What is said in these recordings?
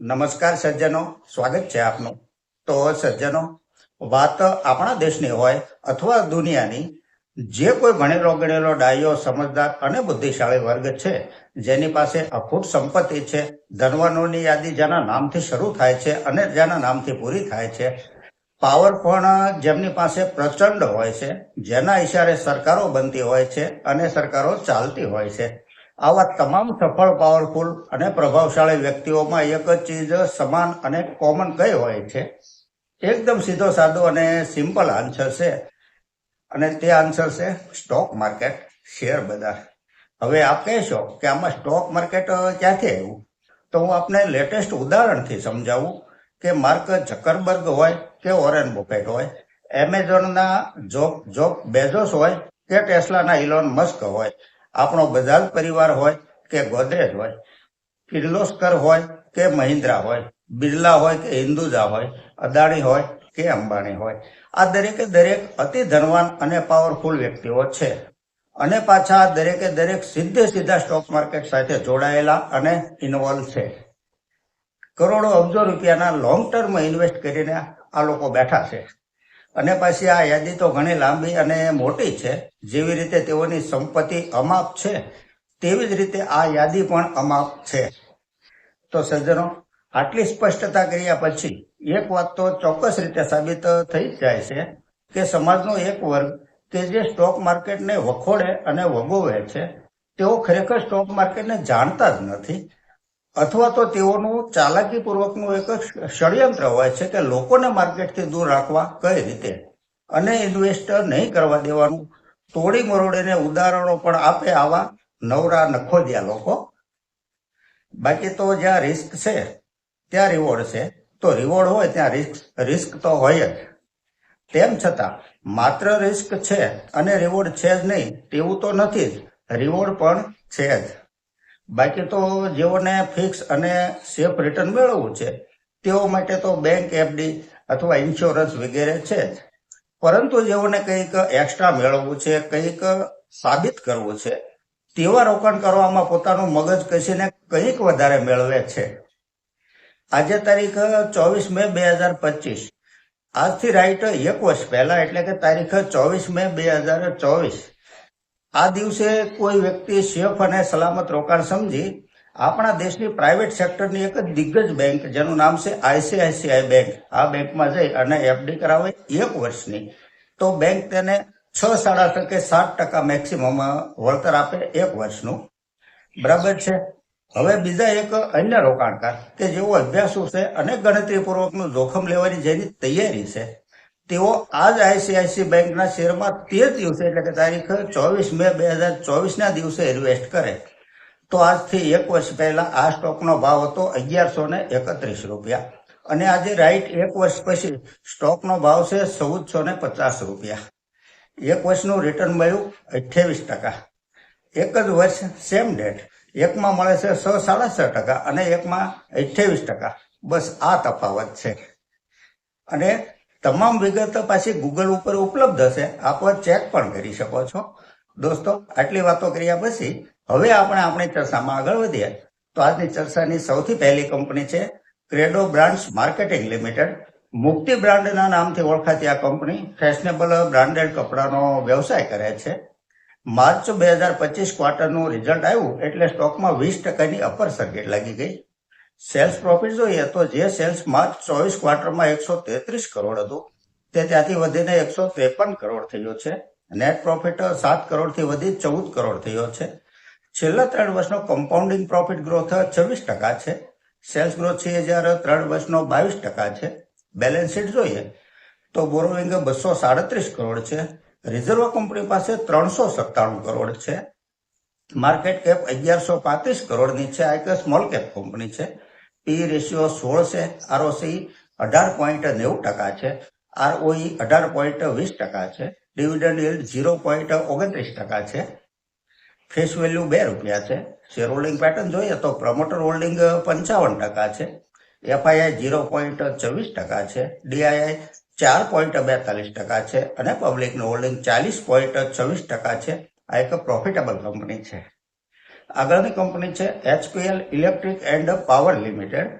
નમસ્કાર સજ્જનો, સ્વાગત છે આપનું. તો સજ્જનો, વાત આપણા દેશની હોય અથવા દુનિયાની, જે કોઈ ભણેલો, ગણેલો ડાયો સમજદાર અને બુદ્ધિશાળી વર્ગ છે, જેની પાસે અખૂટ સંપત્તિ છે, ધનવાનોની યાદી જેના નામથી શરૂ થાય છે અને જેના નામથી પૂરી થાય છે, પાવર પણ જેમની પાસે પ્રચંડ હોય છે, જેના ઈશારે સરકારો બનતી હોય છે અને સરકારો ચાલતી હોય છે. આવા તમામ સફળ પાવરફુલ અને પ્રભાવશાળી વ્યક્તિઓમાં એક જ ચીજ સમાન અને કોમન કઈ હોય છે? એકદમ સીધો, સાદો અને સિમ્પલ આન્સર છે. અને તે આન્સર છે સ્ટોક માર્કેટ શેર બજાર. હવે આપ કહેશો કે આમાં સ્ટોક માર્કેટ ક્યાંથી આવ્યું? તો હું આપને લેટેસ્ટ ઉદાહરણથી સમજાવું કે માર્ક ઝકરબર્ગ હોય કે ઓરેન બોફેટ હોય, એમેઝોનના જોબ જોબ બેઝોસ હોય કે ટેસ્લાના ઇલોન મસ્ક હોય આપણો બજાજ પરિવાર હોય કે ગોદરેજ હોય, કિર્લોસ્કર હોય કે મહિન્દ્રા હોય, બિરલા હોય કે હિન્દુજા હોય, અદાણી હોય કે અંબાણી હોય. આ દરેકે દરેક અતિ ધનવાન અને પાવરફુલ વ્યક્તિઓ છે. અને પાછા દરેકે દરેક સીધે સીધા સ્ટોક માર્કેટ સાથે જોડાયેલા અને ઇન્વોલ્વ છે. કરોડો અબજો રૂપિયાના લોંગ ટર્મ ઇન્વેસ્ટ કરીને આ લોકો બેઠા છે. અને પછી આ યાદી તો ઘણી લાંબી અને મોટી છે. જેવી રીતે તેઓની સંપત્તિ અમાપ છે, તેવી જ રીતે આ યાદી પણ અમાપ છે. તો સજ્જનો, આટલી સ્પષ્ટતા કર્યા પછી એક વાત તો ચોક્કસ રીતે સાબિત થઈ જાય છે કે સમાજનો એક વર્ગ કે જે સ્ટોક માર્કેટને વખોડે અને વગોવે છે, તેઓ ખરેખર સ્ટોક માર્કેટને જાણતા જ નથી. અથવા તો તેઓનું ચાલાકીપૂર્વકનું એક ષડયંત્ર હોય છે કે લોકોને માર્કેટથી દૂર રાખવા કઈ રીતે? અને ઇન્વેસ્ટ નહીં કરવા દેવાનું, તોડી મરોડીને ઉદાહરણો પણ આપે આવા નવરા નખોદિયા લોકો. બાકી તો જ્યાં રિસ્ક છે, ત્યાં રિવોર્ડ છે. તો રિવોર્ડ હોય ત્યાં રિસ્ક રિસ્ક તો હોય જ. તેમ છતાં, માત્ર રિસ્ક છે અને રિવોર્ડ છે જ નહીં, તેવું તો નથી જ. રિવોર્ડ પણ છે જ. બાકી તો જેઓને ફિક્સ અને સેફ રિટર્ન મેળવવું છે, તેઓ માટે તો બેંક એફડી અથવા ઇન્સ્યોરન્સ વગેરે છે. પરંતુ જેઓને કંઈક એક્સ્ટ્રા મેળવવું છે, કંઈક સાબિત કરવું છે, તેવા રોકાણ કરવામાં પોતાનું મગજ કસીને કંઈક વધારે મેળવે છે. આજે તારીખ ચોવીસ મે બે હજાર પચીસ. આજથી રાઈટ એક વર્ષ પહેલા, એટલે કે તારીખ ચોવીસ મે બે હજાર ચોવીસ. આ દિવસે કોઈ વ્યક્તિ સેફ અને સલામત રોકાણ સમજી આપણા દેશની પ્રાઇવેટ સેક્ટરની એક દિગ્ગજ બેંક જેનું નામ છે આઈસીઆઈસીઆઈ બેંક આ બેંકમાં જઈ અને એફડી કરાવે એક વર્ષની. તો બેંક તેને છ સાડા ટકે સાત ટકા મેક્સિમમ વળતર આપે એક વર્ષનું. બરાબર છે? હવે બીજા એક અન્ય રોકાણકાર કે જેઓ અભ્યાસુ છે અને ગણતરીપૂર્વકનું જોખમ લેવાની જેની તૈયારી છે તેઓ આજ આઈસીઆઈસી બેંકના શેરમાં તે દિવસે એટલે કે તારીખ ચોવીસ મે બે હજાર ચોવીસના દિવસે ઇન્વેસ્ટ કરે. તો આજથી એક વર્ષ પહેલા આ સ્ટોકનો ભાવ હતો અગિયારસો ને એકત્રીસ રૂપિયા. અને આજે રાઈટ એક વર્ષ પછી સ્ટોકનો ભાવ છે ચૌદસો ને પચાસ રૂપિયા. એક વર્ષનું રિટર્ન મળ્યું અઠ્યાવીસ ટકા. એક જ વર્ષ સેમ ડેટ એકમાં મળે છે છ સાડા છ ટકા અને એકમાં અઠ્યાવીસ ટકા. બસ આ તફાવત છે. અને તમામ વિગત પાછી ગૂગલ ઉપર ઉપલબ્ધ હશે. આપ ચેક પણ કરી શકો છો. દોસ્તો, આટલી વાતો કર્યા પછી હવે આપણે આપણી ચર્ચામાં આગળ વધીએ. તો આજની ચર્ચાની સૌથી પહેલી કંપની છે ક્રેડો બ્રાન્ડ્સ માર્કેટિંગ લિમિટેડ મુક્તિ બ્રાન્ડના નામથી ઓળખાતી આ કંપની ફેશનેબલ બ્રાન્ડેડ કપડાનો વ્યવસાય કરે છે. માર્ચ બે હજાર પચીસ ક્વાર્ટરનું રિઝલ્ટ આવ્યું એટલે સ્ટોકમાં વીસ ટકાની અપર સર્કિટ લાગી ગઈ. સેલ્સ પ્રોફિટ જોઈએ તો જે સેલ્સ માર્ચ ચોવીસ ક્વાર્ટરમાં એકસો તેત્રીસ કરોડ હતું, તે ત્યાંથી વધીને એકસો ત્રેપન કરોડ થયો છે. નેટ પ્રોફિટ સાત કરોડથી વધી ચૌદ કરોડ થયો છે. છેલ્લા ત્રણ વર્ષનો કમ્પાઉન્ડિંગ પ્રોફિટ ગ્રોથ છવ્વીસ ટકા છે. સેલ્સ ગ્રોથ છે હજાર ત્રણ વર્ષનો બાવીસ ટકા છે. બેલેન્સ શીટ જોઈએ તો બોરોવિંગ બસો સાડત્રીસ કરોડ છે. રિઝર્વ કંપની પાસે ત્રણસો સત્તાણું કરોડ છે. માર્કેટ કેપ અગિયારસો પાંત્રીસ કરોડની છે. આ એક સ્મોલ કેપ કંપની છે. પી રેશિયો સોળ છે આરઓસી અઢાર પોઈન્ટ નેવું ટકા છે આરઓઈ અઢાર પોઈન્ટ વીસ ટકા છે ડિવિડન્ડ yield ઝીરો પોઈન્ટ ઓગણત્રીસ ટકા છે. ફેસ વેલ્યુ બે રૂપિયા છે. શેર હોલ્ડિંગ પેટર્ન જોઈએ તો પ્રમોટર હોલ્ડિંગ પંચાવન ટકા છે. એફઆઈઆઈ ઝીરો પોઈન્ટ ચોવીસ ટકા છે. ડીઆઈઆઈ ચાર પોઈન્ટ બેતાલીસ ટકા છે. અને પબ્લિકનું હોલ્ડિંગ ચાલીસ પોઈન્ટ ચોવીસ ટકા છે. આ એક પ્રોફિટેબલ કંપની છે. આગળની કંપની છે HPL electric and power limited.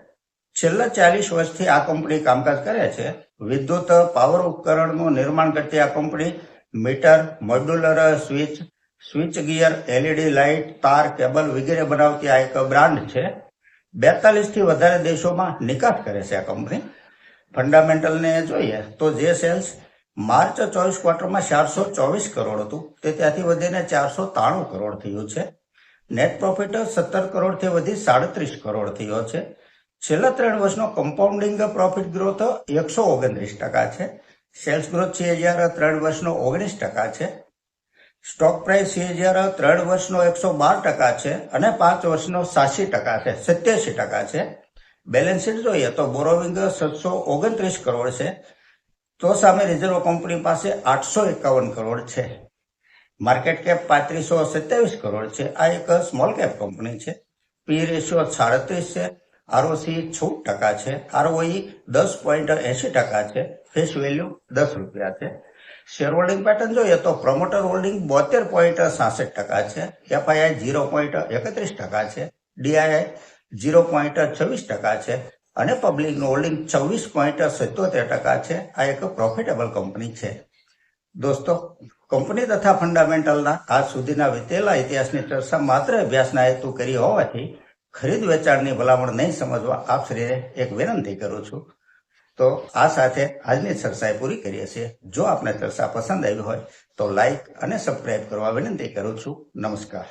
છેલ્લા ચાલીસ વર્ષથી આ કંપની કામકાજ કરે છે. વિદ્યુત, પાવર ઉપકરણનું નિર્માણ કરતી આ company meter, modular, switch switchgear, LED light, તાર, કેબલ વગેરે બનાવતી આ એક બ્રાન્ડ છે. બેતાલીસથી વધારે દેશોમાં નિકાસ કરે છે આ કંપની. ફંડામેન્ટલને જોઈએ તો જે સેલ્સ માર્ચ ચોવીસ ક્વાર્ટરમાં ચારસો ચોવીસ કરોડ હતું, તે ત્યાંથી વધીને ચારસો ત્રાણું કરોડ થયું છે. નેટ પ્રોફિટ સત્તર કરોડથી વધી સાડત્રીસ કરોડ થયો છે. છેલ્લા ત્રણ વર્ષનો કમ્પાઉન્ડિંગ પ્રોફિટ ગ્રોથ એકસો ઓગણત્રીસ ટકા છે. સેલ્સ ગ્રોથ સીએજીઆર ત્રણ વર્ષનો ઓગણીસ ટકા છે. સ્ટોક પ્રાઇસ સીએજીઆર ત્રણ વર્ષનો એકસો બાર ટકા છે અને પાંચ વર્ષનો સાસી ટકા છે, સત્યાસી ટકા છે. બેલેન્સ શીટ જોઈએ તો બોરોવિંગ સાતસો ઓગણત્રીસ કરોડ છે. તો સામે રિઝર્વ કંપની પાસે આઠસો એકાવન કરોડ છે. માર્કેટ કેપ પાંત્રીસો સત્યાવીસ કરોડ છે. આ એક સ્મોલ કેપ કંપની છે. પી રેશિયો સાડત્રીસ છે. આરઓસી છ ટકા છે. આરઓઈ દસ પોઈન્ટ એસી ટકા છે. ફેસ વેલ્યુ દસ રૂપિયા છે. શેર હોલ્ડિંગ પેટર્ન જોઈએ તો પ્રમોટર હોલ્ડિંગ બોતેર પોઈન્ટ સાસઠ ટકા છે. એફઆઈઆઈ ઝીરો પોઈન્ટ એકત્રીસ ટકા છે. ડીઆઈઆઈ ઝીરો પોઈન્ટ છવ્વીસ ટકા છે. અને પબ્લિકનું હોલ્ડિંગ છવ્વીસ પોઈન્ટ સિત્તોતેર ટકા છે. આ એક પ્રોફિટેબલ કંપની છે. દોસ્તો કંપની તથા ફંડામેન્ટલના આજ સુધીના વિતેલા ઇતિહાસની ચર્ચા માત્ર અભ્યાસના હેતુ કરી હોવાથી ખરીદ વેચાણની ભલામણ નહીં સમજવા આપ શ્રીને એક વિનંતી કરું છું. તો આ સાથે આજની ચર્ચા પૂરી કરીએ છીએ. જો આપને ચર્ચા પસંદ આવી હોય તો લાઈક અને સબસ્ક્રાઇબ કરવા વિનંતી કરું છું. નમસ્કાર.